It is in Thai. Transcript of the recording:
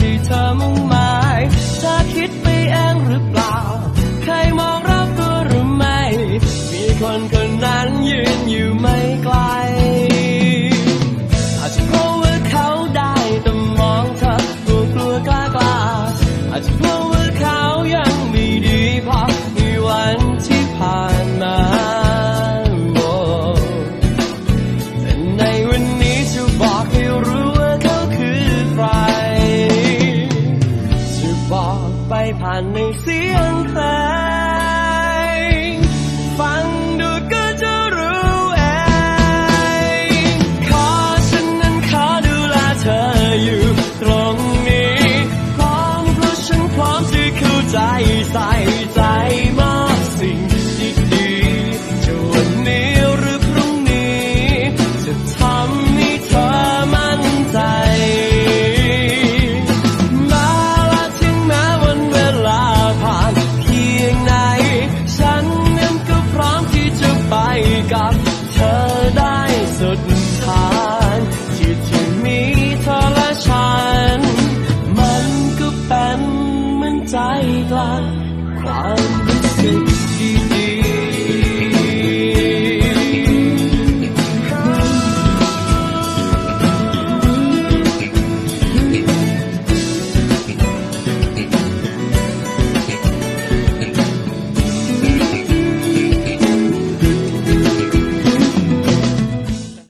ที่เธอมุ่งหมายเธอคิดไปเองหรือเปล่า ใครมองรอบตัวหรือไม่ มีคนคนนั้น ใฟังดูก็จะรู้เอง ขอฉันนั้นขอดูแลเธออยู่ตรงนี้ พร้อมเพราะฉันพร้อมที่เข้าใจใส่ 再短รัก